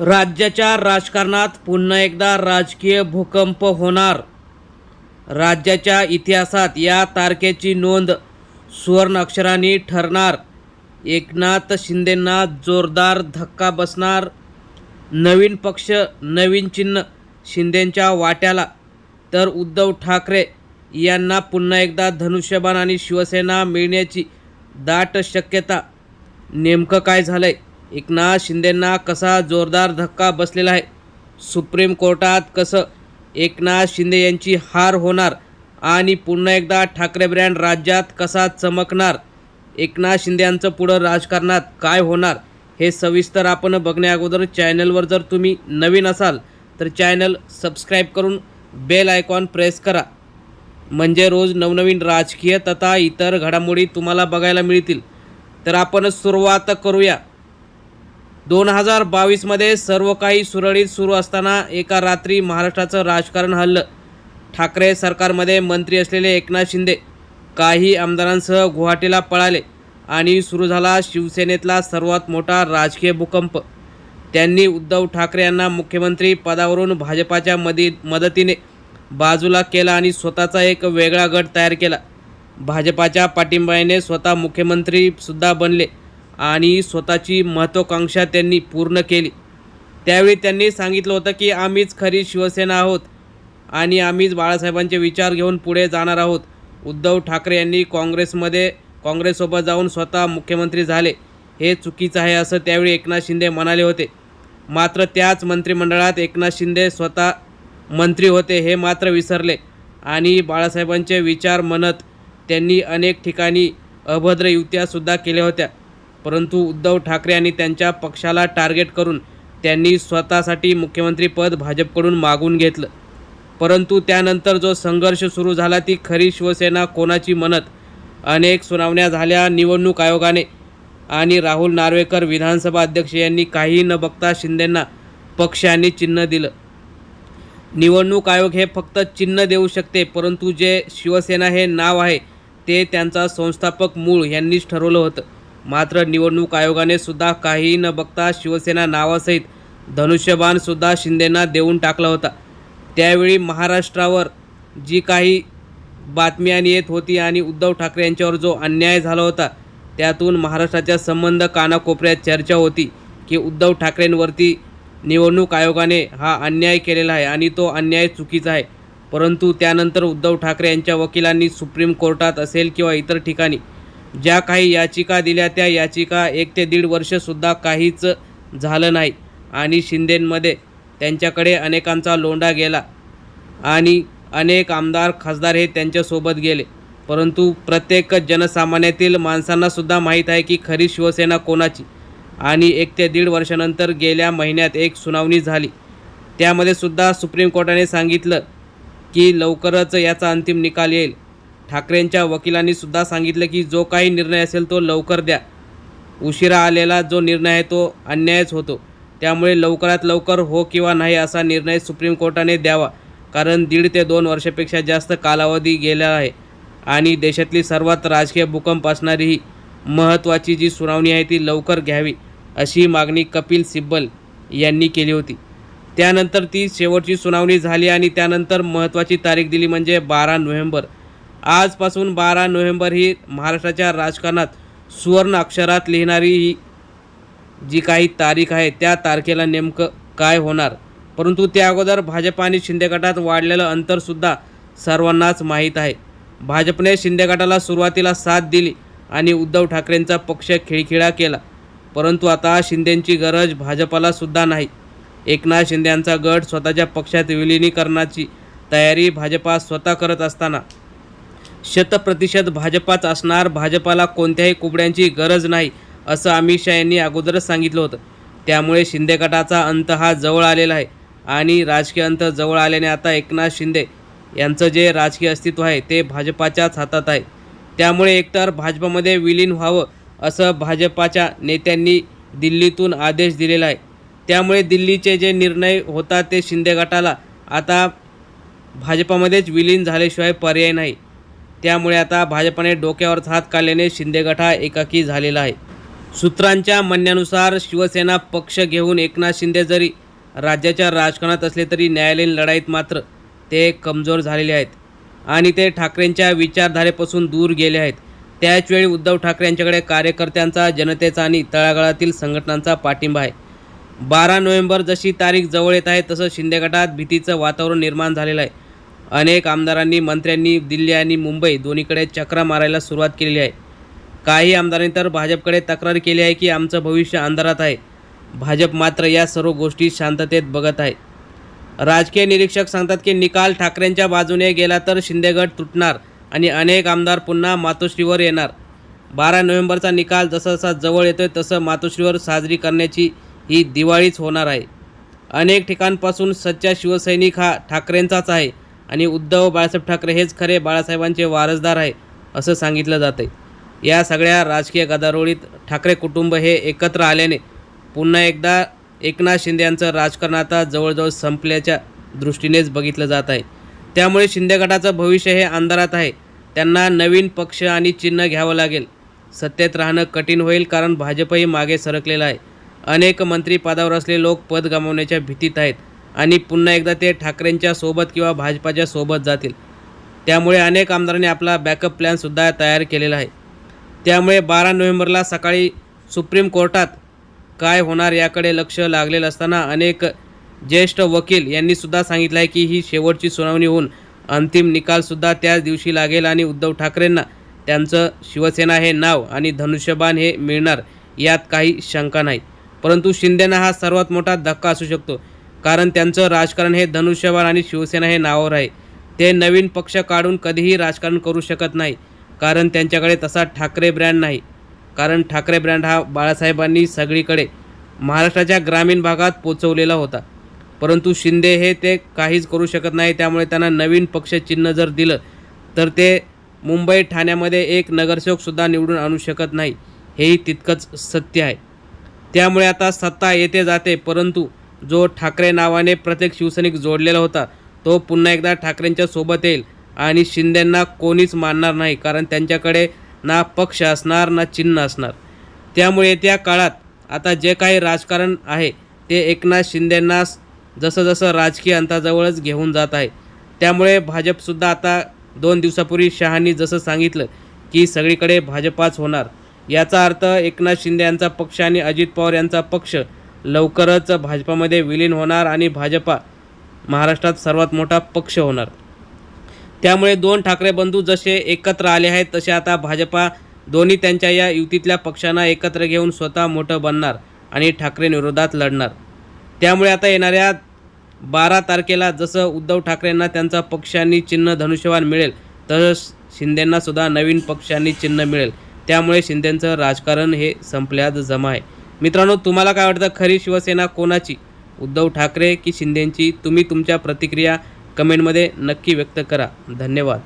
राज्याच्या राजकारणात पुन्हा एकदा राजकीय भूकंप होणार. राज्याच्या इतिहासात या तारखेची नोंद सुवर्ण अक्षरांनी ठरणार. एकनाथ शिंदेंना जोरदार धक्का बसणार. नवीन पक्ष नवीन चिन्ह शिंदेंच्या वाट्याला. तर उद्धव ठाकरे यांना पुन्हा एकदा धनुष्यबाण आणि शिवसेना मिळण्याची दाट शक्यता. नेमकं काय झालं आहे एकनाथ शिंदेंना कसा जोरदार धक्का बसलेला आहे? सुप्रीम कोर्टात कसं एकनाथ शिंदे यांची हार होणार आणि पुन्हा एकदा ठाकरे ब्रँड राज्यात कसा चमकणार? एकनाथ शिंदे यांचं पुढं राजकारणात काय होणार? हे सविस्तर आपण बघण्या अगोदर चॅनलवर जर तुम्ही नवीन असाल तर चॅनल सबस्क्राईब करून बेल आयकॉन प्रेस करा. म्हणजे रोज नवनवीन राजकीय तथा इतर घडामोडी तुम्हाला बघायला मिळतील. तर आपण सुरुवात करूया. दोन हजार बावीसमध्ये सर्व काही सुरळीत सुरू असताना एका रात्री महाराष्ट्राचं राजकारण हल्लं. ठाकरे सरकारमध्ये मंत्री असलेले एकनाथ शिंदे काही आमदारांसह गुवाहाटीला पळाले आणि सुरू झाला शिवसेनेतला सर्वात मोठा राजकीय भूकंप. त्यांनी उद्धव ठाकरे यांना मुख्यमंत्री पदावरून भाजपाच्या मदी मदतीने बाजूला केला आणि स्वतःचा एक वेगळा गट तयार केला. भाजपाच्या पाठिंब्याने स्वतः मुख्यमंत्रीसुद्धा बनले. आणि स्वतःची महत्त्वाकांक्षा त्यांनी पूर्ण केली. त्यावेळी त्यांनी सांगितलं होतं की आम्हीच खरी शिवसेना आहोत आणि आम्हीच बाळासाहेबांचे विचार घेऊन पुढे जाणार आहोत. उद्धव ठाकरे यांनी काँग्रेसमध्ये काँग्रेससोबत जाऊन स्वतः मुख्यमंत्री झाले. हे चुकीचं आहे असं त्यावेळी एकनाथ शिंदे म्हणाले होते. मात्र त्याच मंत्रिमंडळात एकनाथ शिंदे स्वतः मंत्री होते हे मात्र विसरले आणि बाळासाहेबांचे विचार म्हणत त्यांनी अनेक ठिकाणी अभद्र युत्यासुद्धा केल्या होत्या. परंतु उद्धव ठाकरे आणि त्यांच्या पक्षाला टार्गेट करून त्यांनी स्वतःसाठी मुख्यमंत्रीपद भाजपकडून मागून घेतलं. परंतु त्यानंतर जो संघर्ष सुरू झाला ती खरी शिवसेना कोणाची म्हणत? अनेक सुनावण्या झाल्या निवडणूक आयोगाने. आणि राहुल नार्वेकर विधानसभा अध्यक्ष यांनी काही न बघता शिंदेंना पक्ष आणि चिन्ह दिलं. निवडणूक आयोग हे फक्त चिन्ह देऊ शकते परंतु जे शिवसेना हे नाव आहे ते त्यांचा संस्थापक मूळ यांनीच ठरवलं होतं. मात्र निवडणूक आयोगाने सुद्धा काही न बघता शिवसेना नावासहित धनुष्यबाणसुद्धा शिंदेंना देऊन टाकला होता. त्यावेळी महाराष्ट्रावर जी काही बातम्या येत होती आणि उद्धव ठाकरे यांच्यावर जो अन्याय झाला होता त्यातून महाराष्ट्राच्या संबंध कानाकोपऱ्यात चर्चा होती की उद्धव ठाकरेंवरती निवडणूक आयोगाने हा अन्याय केलेला आहे आणि तो अन्याय चुकीचा आहे. परंतु त्यानंतर उद्धव ठाकरे यांच्या वकिलांनी सुप्रीम कोर्टात असेल किंवा इतर ठिकाणी ज्या काही याचिका दिल्या त्या याचिका एक ते दीड वर्षसुद्धा काहीच झालं नाही. आणि शिंदेंमध्ये त्यांच्याकडे अनेकांचा लोंढा गेला आणि अनेक आमदार खासदार हे त्यांच्यासोबत गेले. परंतु प्रत्येक जनसामान्यातील माणसांनासुद्धा माहीत आहे की खरी शिवसेना कोणाची? आणि एक ते दीड वर्षानंतर गेल्या महिन्यात एक सुनावणी झाली. त्यामध्ये सुद्धा सुप्रीम कोर्टाने सांगितलं की लवकरच याचा अंतिम निकाल येईल. ठाकरेंच्या वकिलांनी सुद्धा सांगितलं की जो काही निर्णय असेल तो लवकर द्या. उशिरा आलेला जो निर्णय आहे तो अन्यायच होतो. त्यामुळे लवकरात लवकर हो किंवा नाही असा निर्णय सुप्रीम कोर्टाने द्यावा. कारण दीड ते दोन वर्षापेक्षा जास्त कालावधी गेला आहे. आणि देशातली सर्वात राजकीय भूकंप असणारी ही महत्त्वाची जी सुनावणी आहे ती लवकर घ्यावी अशी मागणी कपिल सिब्बल यांनी केली होती. त्यानंतर ती शेवटची सुनावणी झाली आणि त्यानंतर महत्त्वाची तारीख दिली म्हणजे बारा नोव्हेंबर. आजपासून बारा नोव्हेंबर ही महाराष्ट्राच्या राजकारणात सुवर्ण अक्षरात लिहिणारी ही जी काही तारीख आहे त्या तारखेला नेमकं काय होणार? परंतु त्या अगोदर भाजप आणि शिंदे गटात वाढलेलं अंतरसुद्धा सर्वांनाच माहीत आहे. भाजपने शिंदे गटाला सुरुवातीला साथ दिली आणि उद्धव ठाकरेंचा पक्ष खिळखिळा केला. परंतु आता शिंदेंची गरज भाजपाला सुद्धा नाही. एकनाथ शिंदे यांचा गट स्वतःच्या पक्षात विलिनीकरणाची तयारी भाजपा स्वतः करत असताना शतप्रतिशत भाजपाच असणार भाजपाला कोणत्याही कुबड्यांची गरज नाही असं अमित शहा यांनी अगोदरच सांगितलं होतं. त्यामुळे शिंदे गटाचा अंत हा जवळ आलेला आहे. आणि राजकीय अंत जवळ आल्याने आता एकनाथ शिंदे यांचं जे राजकीय अस्तित्व आहे ते भाजपाच्याच हातात आहे. त्यामुळे एकतर भाजपमध्ये विलीन व्हावं असं भाजपाच्या नेत्यांनी दिल्लीतून आदेश दिलेला आहे. त्यामुळे दिल्लीचे जे निर्णय होतात ते शिंदे गटाला आता भाजपामध्येच विलीन झाल्याशिवाय पर्याय नाही. त्यामुळे आता भाजपाने डोक्यावरच हात काढल्याने शिंदे गटा एकाकी झालेला आहे. सूत्रांच्या म्हणण्यानुसार शिवसेना पक्ष घेऊन एकनाथ शिंदे जरी राज्याच्या राजकारणात असले तरी न्यायालयीन लढाईत मात्र ते कमजोर झालेले आहेत आणि ते ठाकरेंच्या विचारधारेपासून दूर गेले आहेत. त्याचवेळी उद्धव ठाकरे यांच्याकडे कार्यकर्त्यांचा जनतेचा आणि तळागाळातील संघटनांचा पाठिंबा आहे. बारा नोव्हेंबर जशी तारीख जवळ येत आहे तसं शिंदे गटात भीतीचं वातावरण निर्माण झालेलं आहे. अनेक आमदारांनी मंत्र्यांनी दिल्ली आणि मुंबई दोन्हीकडे चक्रा मारायला सुरुवात केलेली आहे. काही आमदारांनी तर भाजपकडे तक्रार केली आहे की आमचं भविष्य अंधारात आहे. भाजप मात्र या सर्व गोष्टी शांततेत बघत आहे. राजकीय निरीक्षक सांगतात की निकाल ठाकरेंच्या बाजूने गेला तर शिंदेगड तुटणार आणि अनेक आमदार पुन्हा मातोश्रीवर येणार. बारा नोव्हेंबरचा निकाल जसा जसा जवळ येतोय तसं मातोश्रीवर साजरी करण्याची ही दिवाळीच होणार आहे. अनेक ठिकाणपासून सच्चा शिवसैनिक हा ठाकरेंचाच आहे. आणि उद्धव बाळासाहेब ठाकरे हेच खरे बाळासाहेबांचे वारसदार आहे असं सांगितलं जातं या सगळ्या राजकीय गदारोळीत ठाकरे कुटुंब हे एकत्र आल्याने पुन्हा एकदा एकनाथ शिंदे यांचं राजकारण आता जवळजवळ संपल्याच्या दृष्टीनेच बघितलं जात आहे. त्यामुळे शिंदे गटाचं भविष्य हे अंधारात आहे. त्यांना नवीन पक्ष आणि चिन्ह घ्यावं लागेल. सत्तेत राहणं कठीण होईल कारण भाजपही मागे सरकलेलं आहे. अनेक मंत्री पदावर लोक पद गमावण्याच्या भीतीत आहेत. आणि पुन्हा एकदा ते ठाकरेंच्या सोबत किंवा भाजपाच्या सोबत जातील. त्यामुळे अनेक आमदारांनी आपला बॅकअप प्लॅनसुद्धा तयार केलेला आहे. त्यामुळे बारा नोव्हेंबरला सकाळी सुप्रीम कोर्टात काय होणार याकडे लक्ष लागलेलं असताना अनेक ज्येष्ठ वकील यांनीसुद्धा सांगितलं आहे की ही शेवटची सुनावणी होऊन अंतिम निकालसुद्धा त्याच दिवशी लागेल आणि उद्धव ठाकरेंना त्यांचं शिवसेना हे नाव आणि धनुष्यबाण हे मिळणार यात काही शंका नाही. परंतु शिंदेना हा सर्वात मोठा धक्का असू शकतो. कारण त्यांचं राजकारण हे धनुष्यबाण आणि शिवसेना हे नावावर आहे. ते नवीन पक्ष काढून कधीही राजकारण करू शकत नाही. कारण त्यांच्याकडे तसा ठाकरे ब्रँड नाही. कारण ठाकरे ब्रँड हा बाळासाहेबांनी सगळीकडे महाराष्ट्राच्या ग्रामीण भागात पोचवलेला होता. परंतु शिंदे हे ते काहीच करू शकत नाही. त्यामुळे त्यांना नवीन पक्ष चिन्ह जर दिलं तर ते मुंबई ठाण्यामध्ये एक नगरसेवकसुद्धा निवडून आणू शकत नाही. हेही तितकंच सत्य आहे. त्यामुळे आता सत्ता येते जाते परंतु जो ठाकरे नावाने प्रत्येक शिवसैनिक जोडलेला होता तो पुन्हा एकदा ठाकरेंच्या सोबत येईल आणि शिंदेंना कोणीच मानणार नाही कारण त्यांच्याकडे ना पक्ष असणार ना चिन्ह असणार. त्यामुळे येत्या काळात आता जे काही राजकारण आहे ते एकनाथ शिंदेंना जसं जसं राजकीय अंताजवळच घेऊन जात आहे. त्यामुळे भाजपसुद्धा आता दोन दिवसापूर्वी शहानी जसं सांगितलं की सगळीकडे भाजपाच होणार. याचा अर्थ एकनाथ शिंदे यांचा पक्ष आणि अजित पवार यांचा पक्ष लवकरच भाजपामध्ये विलीन होणार आणि भाजपा महाराष्ट्रात सर्वात मोठा पक्ष होणार. त्यामुळे दोन ठाकरे बंधू जसे एकत्र आले आहेत तसे आता भाजपा दोन्ही त्यांच्या या युतीतल्या पक्षांना एकत्र घेऊन स्वतः मोठं बनणार आणि ठाकरेंविरोधात लढणार. त्यामुळे आता येणाऱ्या बारा तारखेला जसं उद्धव ठाकरेंना त्यांचा पक्षांनी चिन्ह धनुष्यवान मिळेल तसंच शिंदेंनासुद्धा नवीन पक्षांनी चिन्ह मिळेल. त्यामुळे शिंदेंचं राजकारण हे संपल्यात जमा आहे. मित्रांनो तुम्हाला काय वाटतं? खरी शिवसेना कोणाची? उद्धव ठाकरे की शिंदेंची? तुम्ही तुमच्या प्रतिक्रिया कमेंटमध्ये नक्की व्यक्त करा. धन्यवाद.